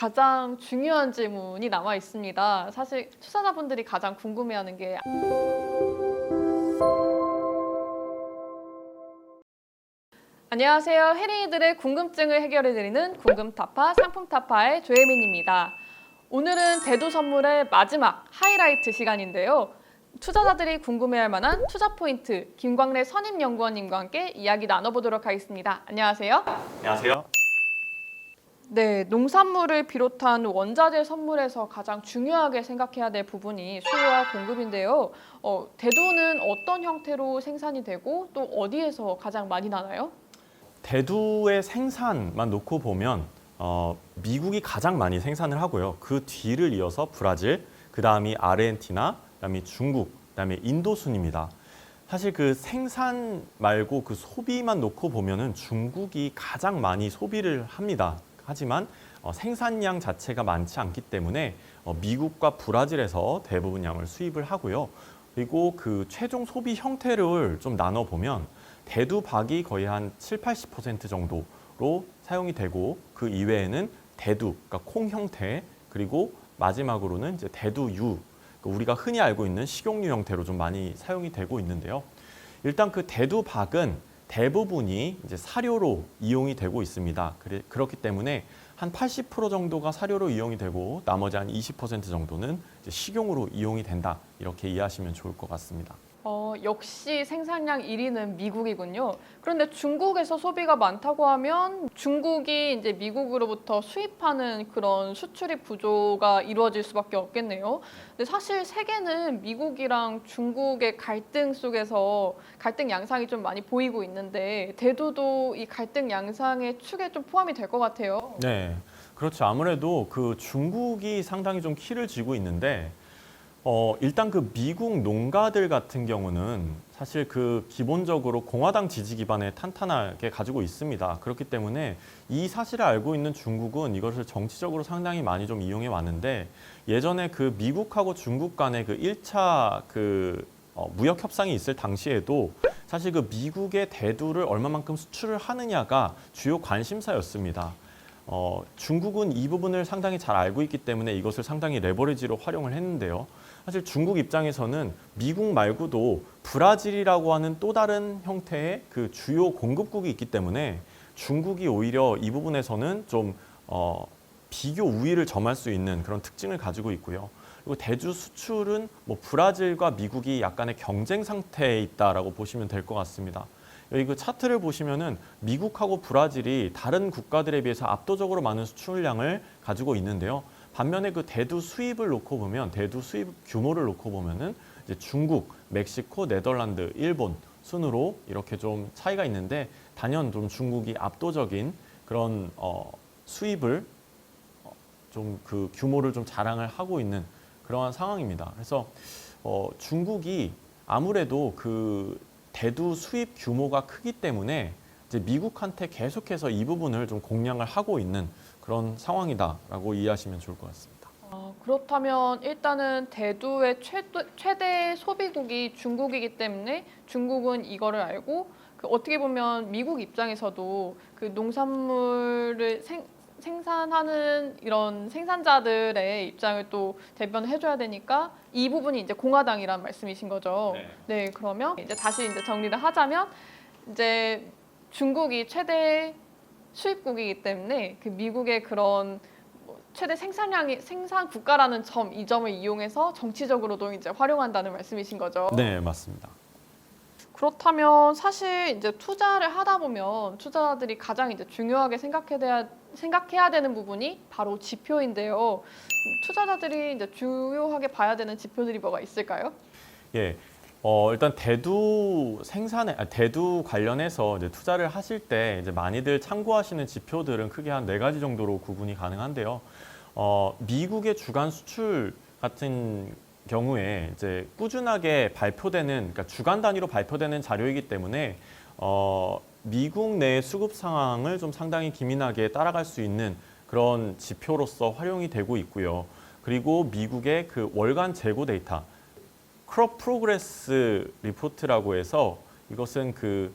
가장 중요한 질문이 남아 있습니다. 사실 투자자분들이 가장 궁금해하는 게 안녕하세요. 해리이들의 궁금증을 해결해드리는 궁금타파 상품타파의 조혜민입니다. 오늘은 대도 선물의 마지막 하이라이트 시간인데요. 투자자들이 궁금해할 만한 투자 포인트 김광래 선임연구원님과 함께 이야기 나눠보도록 하겠습니다. 안녕하세요. 안녕하세요. 네, 농산물을 비롯한 원자재 선물에서 가장 중요하게 생각해야 될 부분이 수요와 공급인데요. 어, 대도는 어떤 형태로 생산이 되고 또 어디에서 가장 많이 나나요? 대두의 생산만 놓고 보면 어, 미국이 가장 많이 생산을 하고요. 그 뒤를 이어서 브라질, 그 다음이 아르헨티나, 그 다음이 중국, 그 다음에 인도 순입니다. 사실 그 생산 말고 그 소비만 놓고 보면은 중국이 가장 많이 소비를 합니다. 하지만 어, 생산량 자체가 많지 않기 때문에 어, 미국과 브라질에서 대부분 양을 수입을 하고요. 그리고 그 최종 소비 형태를 좀 나눠 보면 대두 박이 거의 한 7, 80% 정도로 사용이 되고 그 이외에는 대두, 그러니까 콩 형태 그리고 마지막으로는 이제 대두유, 그러니까 우리가 흔히 알고 있는 식용유 형태로 좀 많이 사용이 되고 있는데요. 일단 그 대두 박은 대부분이 이제 사료로 이용이 되고 있습니다. 그래, 그렇기 때문에 한 80% 정도가 사료로 이용이 되고 나머지 한 20% 정도는 식용으로 이용이 된다. 이렇게 이해하시면 좋을 것 같습니다. 어, 역시 생산량 1위는 미국이군요. 그런데 중국에서 소비가 많다고 하면 중국이 이제 미국으로부터 수입하는 그런 수출입 구조가 이루어질 수밖에 없겠네요. 근데 사실 세계는 미국이랑 중국의 갈등 속에서 갈등 양상이 좀 많이 보이고 있는데 대두도 이 갈등 양상의 축에 좀 포함이 될 것 같아요. 네, 그렇죠. 아무래도 그 중국이 상당히 좀 키를 쥐고 있는데, 어, 일단 그 미국 농가들 같은 경우는 사실 그 기본적으로 공화당 지지 기반에 탄탄하게 가지고 있습니다. 그렇기 때문에 이 사실을 알고 있는 중국은 이것을 정치적으로 상당히 많이 좀 이용해 왔는데 예전에 그 미국하고 중국 간의 그 1차 그 어, 무역 협상이 있을 당시에도 사실 그 미국의 대두를 얼마만큼 수출을 하느냐가 주요 관심사였습니다. 어, 중국은 이 부분을 상당히 잘 알고 있기 때문에 이것을 상당히 레버리지로 활용을 했는데요. 사실 중국 입장에서는 미국 말고도 브라질이라고 하는 또 다른 형태의 그 주요 공급국이 있기 때문에 중국이 오히려 이 부분에서는 좀 어, 비교 우위를 점할 수 있는 그런 특징을 가지고 있고요. 그리고 대주 수출은 뭐 브라질과 미국이 약간의 경쟁 상태에 있다라고 보시면 될 것 같습니다. 여기 그 차트를 보시면은 미국하고 브라질이 다른 국가들에 비해서 압도적으로 많은 수출량을 가지고 있는데요. 반면에 그 대두 수입을 놓고 보면 대두 수입 규모를 놓고 보면은 이제 중국, 멕시코, 네덜란드, 일본 순으로 이렇게 좀 차이가 있는데 단연 좀 중국이 압도적인 그런 어, 수입을 좀 그 규모를 좀 자랑을 하고 있는 그러한 상황입니다. 그래서 어, 중국이 아무래도 그 대두 수입 규모가 크기 때문에 이제 미국한테 계속해서 이 부분을 좀 공략을 하고 있는 그런 상황이다라고 이해하시면 좋을 것 같습니다. 어, 그렇다면 일단은 대두의 최대, 최대 소비국이 중국이기 때문에 중국은 이거를 알고 그 어떻게 보면 미국 입장에서도 그 농산물을 생, 생산하는 이런 생산자들의 입장을 또 대변해 줘야 되니까 이 부분이 이제 공화당이란 말씀이신 거죠. 네, 그러면 이제 다시 이제 정리를 하자면 이제 중국이 최대 수입국이기 때문에 그 미국의 그런 뭐 최대 생산량이 생산 국가라는 점 이 점을 이용해서 정치적으로도 이제 활용한다는 말씀이신 거죠. 네, 맞습니다. 그렇다면 사실 이제 투자를 하다 보면 투자자들이 가장 이제 중요하게 생각해야 생각해야 되는 부분이 바로 지표인데요. 투자자들이 이제 중요하게 봐야 되는 지표들이 뭐가 있을까요? 예. 어, 일단 대두 생산에 아, 대두 관련해서 이제 투자를 하실 때 이제 많이들 참고하시는 지표들은 크게 한 네 가지 정도로 구분이 가능한데요. 어, 미국의 주간 수출 같은 경우에 이제 꾸준하게 발표되는 그러니까 주간 단위로 발표되는 자료이기 때문에 어, 미국 내 수급 상황을 좀 상당히 기민하게 따라갈 수 있는 그런 지표로서 활용이 되고 있고요. 그리고 미국의 그 월간 재고 데이터 크롭 프로그레스 리포트라고 해서 이것은 그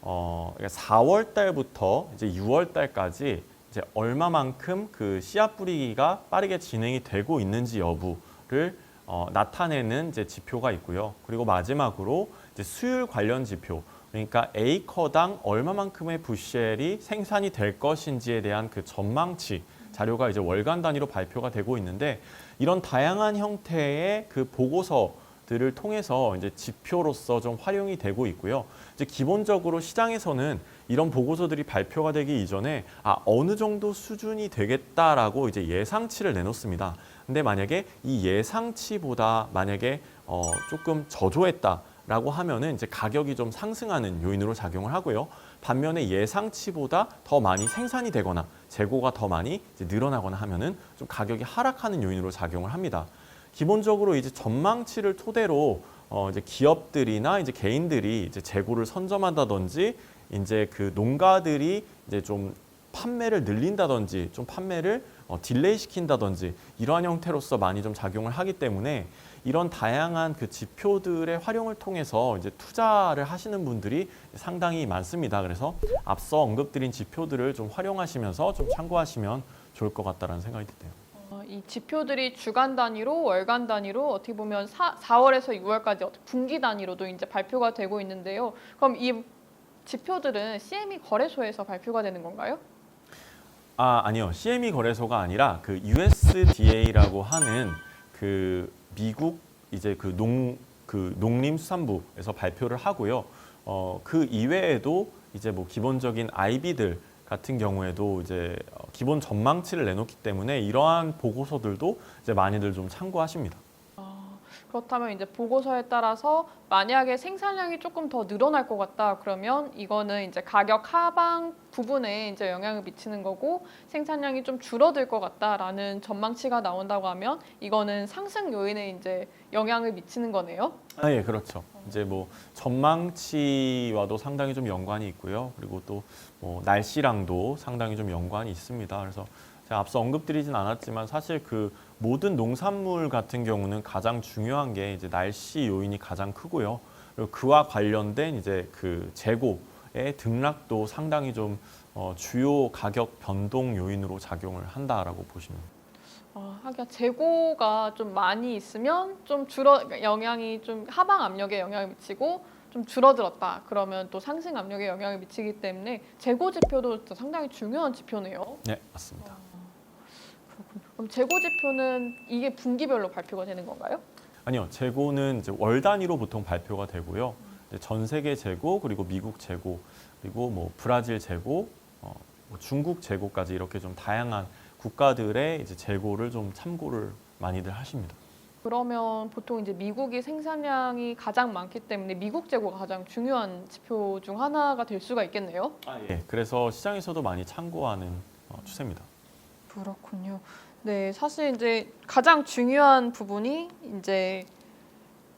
어, 4월 달부터 이제 6월 달까지 이제 얼마만큼 그 씨앗 뿌리기가 빠르게 진행이 되고 있는지 여부를 어, 나타내는 이제 지표가 있고요. 그리고 마지막으로 이제 수율 관련 지표, 그러니까 에이커당 얼마만큼의 부쉘이 생산이 될 것인지에 대한 그 전망치 자료가 이제 월간 단위로 발표가 되고 있는데 이런 다양한 형태의 그 보고서 들을 통해서 이제 지표로서 좀 활용이 되고 있고요. 이제 기본적으로 시장에서는 이런 보고서들이 발표가 되기 이전에 아 어느 정도 수준이 되겠다라고 이제 예상치를 내놓습니다. 근데 만약에 이 예상치보다 만약에 어 조금 저조했다 라고 하면은 이제 가격이 좀 상승하는 요인으로 작용을 하고요. 반면에 예상치보다 더 많이 생산이 되거나 재고가 더 많이 늘어나거나 하면은 좀 가격이 하락하는 요인으로 작용을 합니다. 기본적으로 이제 전망치를 토대로 어 이제 기업들이나 이제 개인들이 이제 재고를 선점한다든지 이제 그 농가들이 이제 좀 판매를 늘린다든지 좀 판매를 어, 딜레이 시킨다든지 이러한 형태로서 많이 좀 작용을 하기 때문에 이런 다양한 그 지표들의 활용을 통해서 이제 투자를 하시는 분들이 상당히 많습니다. 그래서 앞서 언급드린 지표들을 좀 활용하시면서 좀 참고하시면 좋을 것 같다라는 생각이 드네요. 어, 이 지표들이 주간 단위로 월간 단위로 어떻게 보면 사, 4월에서 6월까지 분기 단위로도 이제 발표가 되고 있는데요. 그럼 이 지표들은 CME 거래소에서 발표가 되는 건가요? 아 아니요 CME 거래소가 아니라 그 USDA라고 하는 그 미국 이제 그 농 그 농림수산부에서 발표를 하고요. 어 그 이외에도 이제 뭐 기본적인 IB들 같은 경우에도 이제 어, 기본 전망치를 내놓기 때문에 이러한 보고서들도 이제 많이들 좀 참고하십니다. 그렇다면 이제 보고서에 따라서 만약에 생산량이 조금 더 늘어날 것 같다 그러면 이거는 이제 가격 하방 부분에 이제 영향을 미치는 거고 생산량이 좀 줄어들 것 같다라는 전망치가 나온다고 하면 이거는 상승 요인에 이제 영향을 미치는 거네요. 아, 예, 그렇죠. 이제 뭐 전망치와도 상당히 좀 연관이 있고요. 그리고 또 뭐 날씨랑도 상당히 좀 연관이 있습니다. 그래서 제가 앞서 언급드리진 않았지만 사실 그 모든 농산물 같은 경우는 가장 중요한 게 이제 날씨 요인이 가장 크고요. 그리고 그와 관련된 이제 그 재고의 등락도 상당히 좀 어, 주요 가격 변동 요인으로 작용을 한다라고 보시면 어, 하긴 재고가 좀 많이 있으면 좀 줄어 그러니까 영향이 좀 하방 압력에 영향을 미치고 좀 줄어들었다 그러면 또 상승 압력에 영향을 미치기 때문에 재고 지표도 또 상당히 중요한 지표네요. 네 맞습니다. 그럼 재고 지표는 이게 분기별로 발표가 되는 건가요? 아니요, 재고는 이제 월 단위로 보통 발표가 되고요. 전 세계 재고 그리고 미국 재고 그리고 뭐 브라질 재고, 어, 뭐 중국 재고까지 이렇게 좀 다양한 국가들의 이제 재고를 좀 참고를 많이들 하십니다. 그러면 보통 이제 미국이 생산량이 가장 많기 때문에 미국 재고가 가장 중요한 지표 중 하나가 될 수가 있겠네요. 예, 그래서 시장에서도 많이 참고하는 어, 추세입니다. 그렇군요. 네, 사실 이제 가장 중요한 부분이 이제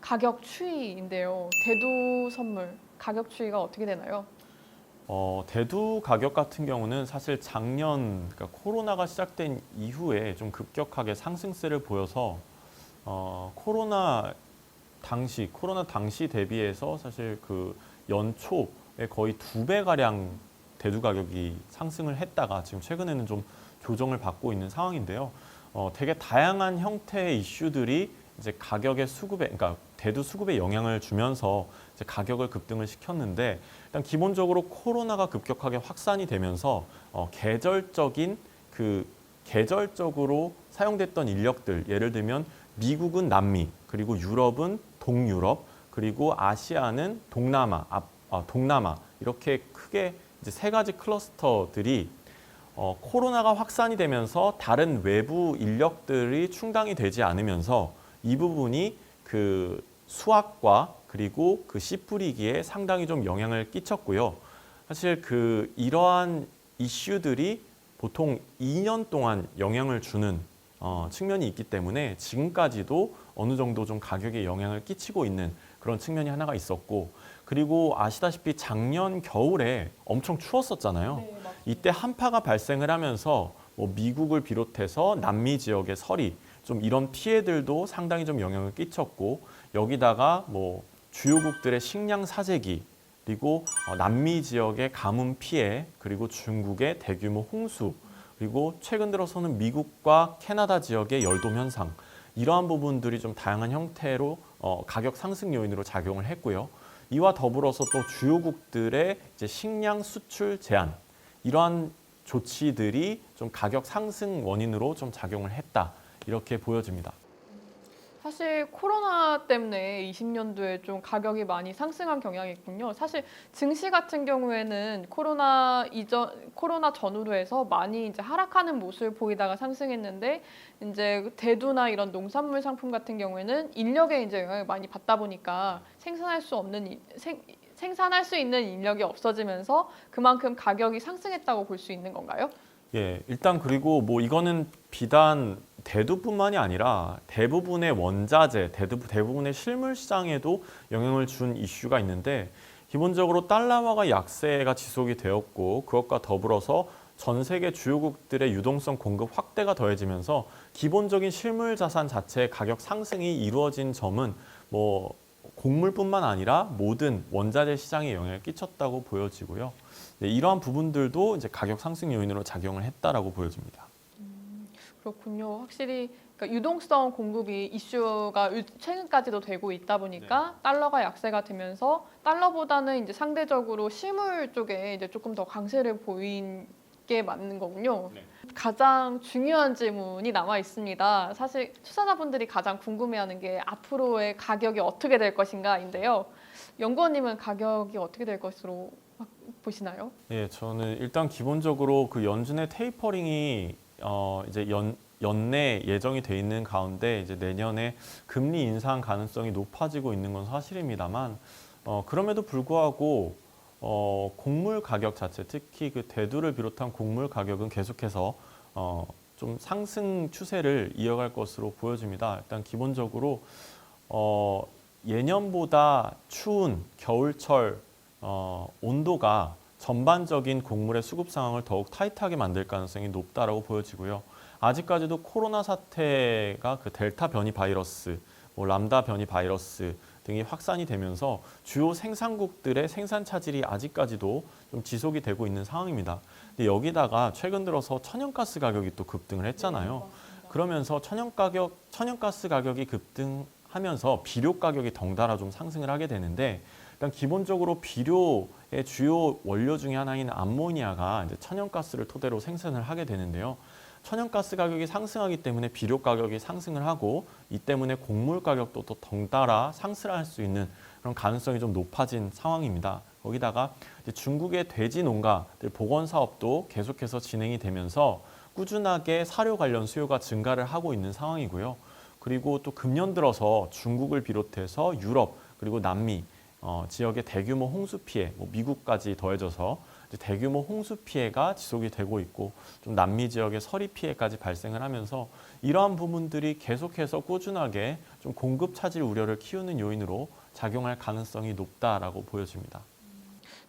가격 추이인데요. 대두 선물 가격 추이가 어떻게 되나요? 어, 대두 가격 같은 경우는 사실 작년 그러니까 코로나가 시작된 이후에 좀 급격하게 상승세를 보여서 어, 코로나 당시 코로나 당시 대비해서 사실 그 연초에 거의 두 배 가량 대두 가격이 상승을 했다가 지금 최근에는 좀 조정을 받고 있는 상황인데요. 어, 되게 다양한 형태의 이슈들이 이제 가격의 수급에, 그러니까 대두 수급에 영향을 주면서 가격을 급등을 시켰는데 일단 기본적으로 코로나가 급격하게 확산이 되면서 어, 계절적인 그 계절적으로 사용됐던 인력들, 예를 들면 미국은 남미, 그리고 유럽은 동유럽, 그리고 아시아는 동남아, 아, 아, 동남아 이렇게 크게 이제 세 가지 클러스터들이 어, 코로나가 확산이 되면서 다른 외부 인력들이 충당이 되지 않으면서 이 부분이 그 수확과 그리고 그 씨 뿌리기에 상당히 좀 영향을 끼쳤고요. 사실 그 이러한 이슈들이 보통 2년 동안 영향을 주는 어, 측면이 있기 때문에 지금까지도 어느 정도 좀 가격에 영향을 끼치고 있는 그런 측면이 하나가 있었고 그리고 아시다시피 작년 겨울에 엄청 추웠었잖아요. 이때 한파가 발생을 하면서 뭐 미국을 비롯해서 남미 지역의 서리 좀 이런 피해들도 상당히 좀 영향을 끼쳤고 여기다가 뭐 주요국들의 식량 사재기 그리고 어, 남미 지역의 가뭄 피해 그리고 중국의 대규모 홍수 그리고 최근 들어서는 미국과 캐나다 지역의 열돔 현상 이러한 부분들이 좀 다양한 형태로 어, 가격 상승 요인으로 작용을 했고요. 이와 더불어서 또 주요국들의 식량 수출 제한 이러한 조치들이 좀 가격 상승 원인으로 좀 작용을 했다 이렇게 보여집니다. 사실 코로나 때문에 20년도에 좀 가격이 많이 상승한 경향이 있군요. 사실 증시 같은 경우에는 코로나 이전 코로나 전후로 해서 많이 이제 하락하는 모습을 보이다가 상승했는데 이제 대두나 이런 농산물 상품 같은 경우에는 인력에 이제 영향을 많이 받다 보니까 생산할 수 없는 이- 생, 생산할 수 있는 인력이 없어지면서 그만큼 가격이 상승했다고 볼 수 있는 건가요? 예, 일단 그리고 뭐 이거는 비단 대두뿐만이 아니라 대부분의 원자재, 대부분의 실물 시장에도 영향을 준 이슈가 있는데 기본적으로 달러화가 약세가 지속이 되었고 그것과 더불어서 전 세계 주요국들의 유동성 공급 확대가 더해지면서 기본적인 실물 자산 자체의 가격 상승이 이루어진 점은 뭐 곡물뿐만 아니라 모든 원자재 시장에 영향을 끼쳤다고 보여지고요. 네, 이러한 부분들도 이제 가격 상승 요인으로 작용을 했다라고 보여집니다. 그렇군요. 확실히 그러니까 유동성 공급이 이슈가 요- 최근까지도 되고 있다 보니까 달러가 약세가 되면서 달러보다는 이제 상대적으로 실물 쪽에 이제 조금 더 강세를 보인 게 맞는 거군요. 네. 가장 중요한 질문이 남아 있습니다. 사실 투자자분들이 가장 궁금해하는 게 앞으로의 가격이 어떻게 될 것인가인데요. 연구원님은 가격이 어떻게 될 것으로 보시나요? 예, 저는 일단 기본적으로 그 연준의 테이퍼링이 어 이제 연 연내 예정이 돼 있는 가운데 이제 내년에 금리 인상 가능성이 높아지고 있는 건 사실입니다만 어 그럼에도 불구하고 어 곡물 가격 자체 특히 그 대두를 비롯한 곡물 가격은 계속해서 어 좀 상승 추세를 이어갈 것으로 보여집니다. 일단 기본적으로 어 예년보다 추운 겨울철 어, 온도가 전반적인 곡물의 수급 상황을 더욱 타이트하게 만들 가능성이 높다라고 보여지고요. 아직까지도 코로나 사태가 그 델타 변이 바이러스, 뭐 람다 변이 바이러스 등이 확산이 되면서 주요 생산국들의 생산 차질이 아직까지도 좀 지속이 되고 있는 상황입니다. 근데 여기다가 최근 들어서 천연가스 가격이 또 급등을 했잖아요. 그러면서 천연 가격, 천연가스 가격이 급등하면서 비료 가격이 덩달아 좀 상승을 하게 되는데 일단 기본적으로 비료의 주요 원료 중에 하나인 암모니아가 이제 천연가스를 토대로 생산을 하게 되는데요. 천연가스 가격이 상승하기 때문에 비료 가격이 상승을 하고 이 때문에 곡물 가격도 또 덩달아 상승할 수 있는 그런 가능성이 좀 높아진 상황입니다. 거기다가 중국의 돼지 농가들 복원 사업도 계속해서 진행이 되면서 꾸준하게 사료 관련 수요가 증가를 하고 있는 상황이고요. 그리고 또 금년 들어서 중국을 비롯해서 유럽 그리고 남미 어, 지역의 대규모 홍수 피해, 뭐 미국까지 더해져서 이제 대규모 홍수 피해가 지속이 되고 있고 좀 남미 지역의 서리 피해까지 발생을 하면서 이러한 부분들이 계속해서 꾸준하게 좀 공급 차질 우려를 키우는 요인으로 작용할 가능성이 높다라고 보여집니다.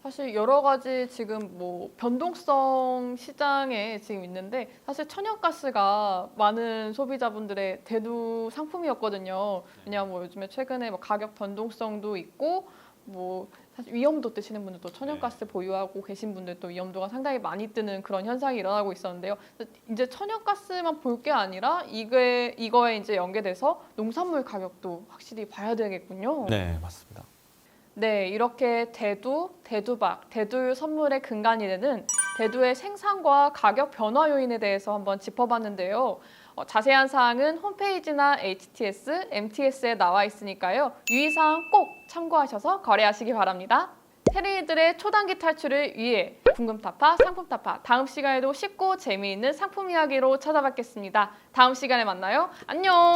사실 여러 가지 지금 뭐 변동성 시장에 지금 있는데 사실 천연가스가 많은 소비자분들의 대두 상품이었거든요. 왜냐하면 뭐 요즘에 최근에 뭐 가격 변동성도 있고 뭐 사실 위험도 뜨시는 분들도 천연가스 보유하고 계신 분들도 위험도가 상당히 많이 뜨는 그런 현상이 일어나고 있었는데요. 이제 천연가스만 볼 게 아니라 이게 이거에 이제 연계돼서 농산물 가격도 확실히 봐야 되겠군요. 네, 맞습니다. 네, 이렇게 대두, 대두박, 대두 선물의 근간이 되는 대두의 생산과 가격 변화 요인에 대해서 한번 짚어봤는데요. 어, 자세한 사항은 홈페이지나 HTS, MTS에 나와 있으니까요. 유의사항 꼭 참고하셔서 거래하시기 바랍니다. 테리들의 초단기 탈출을 위해 궁금 타파, 상품 타파 다음 시간에도 쉽고 재미있는 상품 이야기로 찾아뵙겠습니다. 다음 시간에 만나요. 안녕!